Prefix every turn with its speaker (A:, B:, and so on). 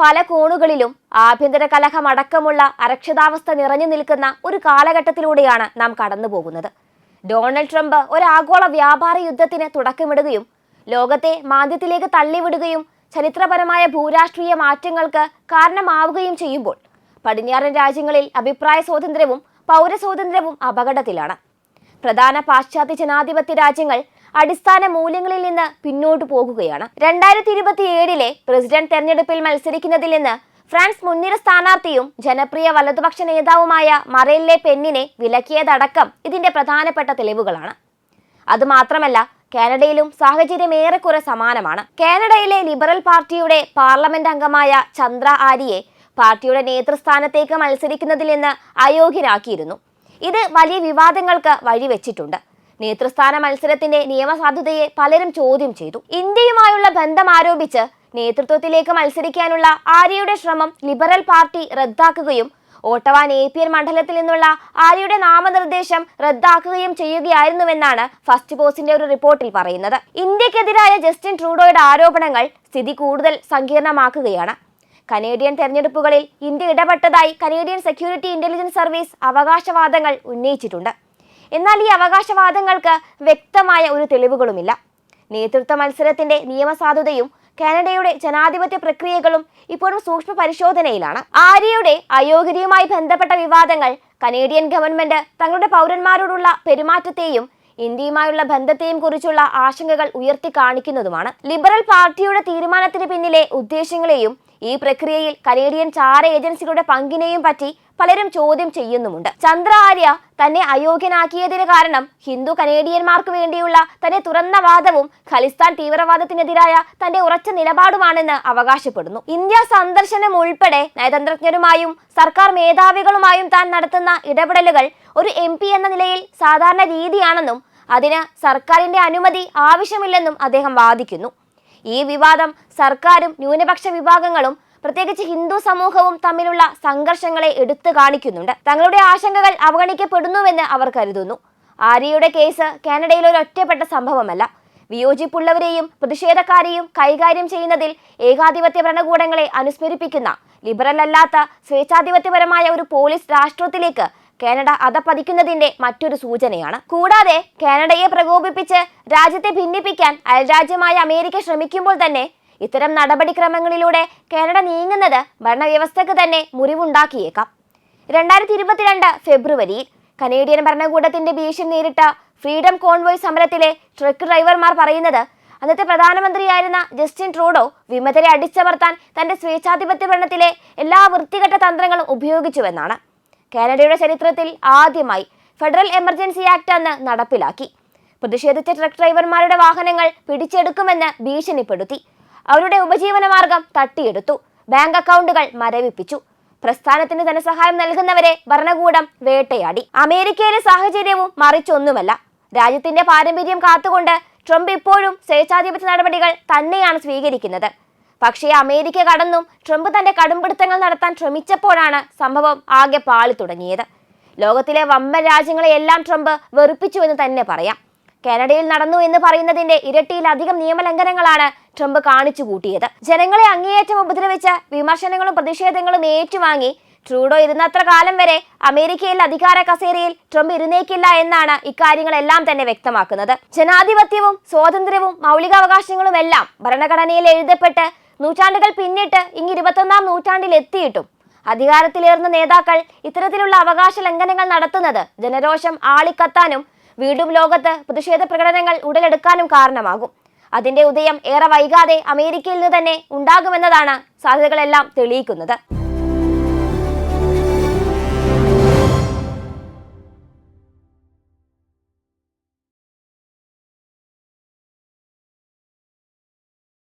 A: പല കോണുകളിലും ആഭ്യന്തര കലഹമടക്കമുള്ള അരക്ഷിതാവസ്ഥ നിറഞ്ഞു നിൽക്കുന്ന ഒരു കാലഘട്ടത്തിലൂടെയാണ് നാം കടന്നു പോകുന്നത്. ഡൊണാൾഡ് ട്രംപ് ഒരു ആഗോള വ്യാപാര യുദ്ധത്തിന് തുടക്കമിടുകയും ലോകത്തെ മാന്ദ്യത്തിലേക്ക് തള്ളിവിടുകയും ചരിത്രപരമായ ഭൂരാഷ്ട്രീയ മാറ്റങ്ങൾക്ക് കാരണമാവുകയും ചെയ്യുമ്പോൾ പടിഞ്ഞാറൻ രാജ്യങ്ങളിൽ അഭിപ്രായ സ്വാതന്ത്ര്യവും പൗരസ്വാതന്ത്ര്യവും അപകടത്തിലാണ്. പ്രധാന പാശ്ചാത്യ ജനാധിപത്യ രാജ്യങ്ങൾ അടിസ്ഥാന മൂല്യങ്ങളിൽ നിന്ന് പിന്നോട്ടു പോകുകയാണ്. രണ്ടായിരത്തി ഇരുപത്തി ഏഴിലെ പ്രസിഡന്റ് തെരഞ്ഞെടുപ്പിൽ മത്സരിക്കുന്നതിൽ നിന്ന് ഫ്രാൻസ് മുൻനിര സ്ഥാനാർത്ഥിയും ജനപ്രിയ വലതുപക്ഷ നേതാവുമായ മറയിലെ പെന്നിനെ വിലക്കിയതടക്കം ഇതിന്റെ പ്രധാനപ്പെട്ട തെളിവുകളാണ്. അതുമാത്രമല്ല കാനഡയിലും സാഹചര്യം ഏറെക്കുറെ സമാനമാണ്. കാനഡയിലെ ലിബറൽ പാർട്ടിയുടെ പാർലമെന്റ് അംഗമായ ചന്ദ്ര ആര്യയെ പാർട്ടിയുടെ നേതൃസ്ഥാനത്തേക്ക് മത്സരിക്കുന്നതിൽ നിന്ന് അയോഗ്യനാക്കിയിരുന്നു. ഇത് വലിയ വിവാദങ്ങൾക്ക് വഴിവെച്ചിട്ടുണ്ട്. നേതൃസ്ഥാന മത്സരത്തിന്റെ നിയമസാധുതയെ പലരും ചോദ്യം ചെയ്തു. ഇന്ത്യയുമായുള്ള ബന്ധം ആരോപിച്ച് നേതൃത്വത്തിലേക്ക് മത്സരിക്കാനുള്ള ആര്യയുടെ ശ്രമം ലിബറൽ പാർട്ടി റദ്ദാക്കുകയും ഓട്ടവ നേപ്പിയർ മണ്ഡലത്തിൽ നിന്നുള്ള ആര്യയുടെ നാമനിർദ്ദേശം റദ്ദാക്കുകയും ചെയ്യുകയായിരുന്നുവെന്നാണ് ഫസ്റ്റ് പോസ്റ്റിന്റെ ഒരു റിപ്പോർട്ടിൽ പറയുന്നത്. ഇന്ത്യക്കെതിരായ ജസ്റ്റിൻ ട്രൂഡോയുടെ ആരോപണങ്ങൾ സ്ഥിതി കൂടുതൽ സങ്കീർണമാക്കുകയാണ്. കനേഡിയൻ തെരഞ്ഞെടുപ്പുകളിൽ ഇന്ത്യ ഇടപെട്ടതായി കനേഡിയൻ സെക്യൂരിറ്റി ഇന്റലിജൻസ് സർവീസ് അവകാശവാദങ്ങൾ ഉന്നയിച്ചിട്ടുണ്ട്. എന്നാൽ ഈ അവകാശവാദങ്ങൾക്ക് വ്യക്തമായ ഒരു തെളിവുകളുമില്ല. നേതൃത്വ മത്സരത്തിന്റെ നിയമസാധുതയും കാനഡയുടെ ജനാധിപത്യ പ്രക്രിയകളും ഇപ്പോഴും സൂക്ഷ്മ പരിശോധനയിലാണ്. ആര്യയുടെ അയോഗ്യതയുമായി ബന്ധപ്പെട്ട വിവാദങ്ങൾ കനേഡിയൻ ഗവൺമെന്റ് തങ്ങളുടെ പൗരന്മാരോടുള്ള പെരുമാറ്റത്തെയും ഇന്ത്യയുമായുള്ള ബന്ധത്തെയും കുറിച്ചുള്ള ആശങ്കകൾ ഉയർത്തി കാണിക്കുന്നതുമാണ്. ലിബറൽ പാർട്ടിയുടെ തീരുമാനത്തിന് പിന്നിലെ ഉദ്ദേശങ്ങളെയും ഈ പ്രക്രിയയിൽ കനേഡിയൻ ചാര ഏജൻസികളുടെ പങ്കിനെയും പറ്റി പലരും ചോദ്യം ചെയ്യുന്നുമുണ്ട്. ചന്ദ്ര ആര്യ തന്നെ അയോഗ്യനാക്കിയതിന് കാരണം ഹിന്ദു കനേഡിയന്മാർക്ക് വേണ്ടിയുള്ള തന്റെ തുറന്ന വാദവും ഖലിസ്ഥാൻ തീവ്രവാദത്തിനെതിരായ തന്റെ ഉറച്ച നിലപാടുമാണെന്ന് അവകാശപ്പെടുന്നു. ഇന്ത്യ സന്ദർശനം ഉൾപ്പെടെ നയതന്ത്രജ്ഞരുമായും സർക്കാർ മേധാവികളുമായും താൻ നടത്തുന്ന ഇടപെടലുകൾ ഒരു എം എന്ന നിലയിൽ സാധാരണ രീതിയാണെന്നും അതിന് സർക്കാരിന്റെ അനുമതി ആവശ്യമില്ലെന്നും അദ്ദേഹം വാദിക്കുന്നു. ഈ വിവാദം സർക്കാരും ന്യൂനപക്ഷ വിഭാഗങ്ങളും പ്രത്യേകിച്ച് ഹിന്ദു സമൂഹവും തമ്മിലുള്ള സംഘർഷങ്ങളെ എടുത്തു കാണിക്കുന്നുണ്ട്. തങ്ങളുടെ ആശങ്കകൾ അവഗണിക്കപ്പെടുന്നുവെന്ന് അവർ കരുതുന്നു. ആര്യയുടെ കേസ് കാനഡയിൽ ഒരു ഒറ്റപ്പെട്ട സംഭവമല്ല. വിയോജിപ്പുള്ളവരെയും പ്രതിഷേധക്കാരെയും കൈകാര്യം ചെയ്യുന്നതിൽ ഏകാധിപത്യ ഭരണകൂടങ്ങളെ അനുസ്മരിപ്പിക്കുന്ന ലിബറൽ അല്ലാത്ത സ്വേച്ഛാധിപത്യപരമായ ഒരു പോലീസ് രാഷ്ട്രത്തിലേക്ക് കാനഡ അതപ്പതിക്കുന്നതിന്റെ മറ്റൊരു സൂചനയാണ്. കൂടാതെ കാനഡയെ പ്രകോപിപ്പിച്ച് രാജ്യത്തെ ഭിന്നിപ്പിക്കാൻ അയൽരാജ്യമായ അമേരിക്ക ശ്രമിക്കുമ്പോൾ തന്നെ ഇത്തരം നടപടിക്രമങ്ങളിലൂടെ കാനഡ നീങ്ങുന്നത് ഭരണവ്യവസ്ഥക്ക് തന്നെ മുറിവുണ്ടാക്കിയേക്കാം. രണ്ടായിരത്തി ഇരുപത്തിരണ്ട് ഫെബ്രുവരിയിൽ കനേഡിയൻ ഭരണകൂടത്തിന്റെ ഭീഷണി നേരിട്ട ഫ്രീഡം കോൺവോയ് സമരത്തിലെ ട്രക്ക് ഡ്രൈവർമാർ പറയുന്നത് അന്നത്തെ പ്രധാനമന്ത്രിയായിരുന്ന ജസ്റ്റിൻ ട്രൂഡോ വിമതരെ അടിച്ചമർത്താൻ തന്റെ സ്വേച്ഛാധിപത്യ ഭരണത്തിലെ എല്ലാ വൃത്തികെട്ട തന്ത്രങ്ങളും ഉപയോഗിച്ചുവെന്നാണ്. കാനഡയുടെ ചരിത്രത്തിൽ ആദ്യമായി ഫെഡറൽ എമർജൻസി ആക്ട് അന്ന് നടപ്പിലാക്കി. പ്രതിഷേധിച്ച ട്രക്ക് ഡ്രൈവർമാരുടെ വാഹനങ്ങൾ പിടിച്ചെടുക്കുമെന്ന് ഭീഷണിപ്പെടുത്തി. അവരുടെ ഉപജീവനമാർഗം തട്ടിയെടുത്തു. ബാങ്ക് അക്കൗണ്ടുകൾ മരവിപ്പിച്ചു. പ്രസ്ഥാനത്തിന് ധനസഹായം നൽകുന്നവരെ ഭരണകൂടം വേട്ടയാടി. അമേരിക്കയിലെ സാഹചര്യവും മറിച്ചൊന്നുമല്ല. രാജ്യത്തിന്റെ പാരമ്പര്യം കാത്തുകൊണ്ട് ട്രംപ് ഇപ്പോഴും സ്വേച്ഛാധിപത്യ നടപടികൾ തന്നെയാണ് സ്വീകരിക്കുന്നത്. പക്ഷേ അമേരിക്ക കടന്നും ട്രംപ് തന്റെ കടുംപിടുത്തങ്ങൾ നടത്താൻ ശ്രമിച്ചപ്പോഴാണ് സംഭവം ആകെ പാളി തുടങ്ങിയത്. ലോകത്തിലെ വമ്പൻ രാജ്യങ്ങളെയെല്ലാം ട്രംപ് വെറുപ്പിച്ചു എന്ന് തന്നെ പറയാം. കാനഡയിൽ നടന്നു എന്ന് പറയുന്നതിന്റെ ഇരട്ടിയിലധികം നിയമലംഘനങ്ങളാണ് ട്രംപ് കാണിച്ചു കൂട്ടിയത്. ജനങ്ങളെ അങ്ങേയറ്റം ഉപദ്രവിച്ച വിമർശനങ്ങളും പ്രതിഷേധങ്ങളും ഏറ്റുവാങ്ങി ട്രൂഡോ ഇരുന്നത്ര കാലം വരെ അമേരിക്കയിൽ അധികാര കസേരയിൽ ട്രംപ് ഇരുന്നേക്കില്ല എന്നാണ് ഇക്കാര്യങ്ങളെല്ലാം തന്നെ വ്യക്തമാക്കുന്നത്. ജനാധിപത്യവും സ്വാതന്ത്ര്യവും മൗലികാവകാശങ്ങളും എല്ലാം ഭരണഘടനയിൽ എഴുതപ്പെട്ട് നൂറ്റാണ്ടുകൾ പിന്നിട്ട് ഇങ്ങ് ഇരുപത്തൊന്നാം നൂറ്റാണ്ടിൽ എത്തിയിട്ടും. അധികാരത്തിലേർന്ന നേതാക്കൾ ഇത്തരത്തിലുള്ള അവകാശ ലംഘനങ്ങൾ നടത്തുന്നത് ജനരോഷം ആളിക്കത്താനും വീണ്ടും ലോകത്ത് പ്രതിഷേധ പ്രകടനങ്ങൾ ഉടലെടുക്കാനും കാരണമാകും. അതിന്റെ ഉദയം ഏറെ വൈകാതെ അമേരിക്കയിൽ നിന്ന് തന്നെ ഉണ്ടാകുമെന്നതാണ് സാധ്യതകളെല്ലാം തെളിയിക്കുന്നത്.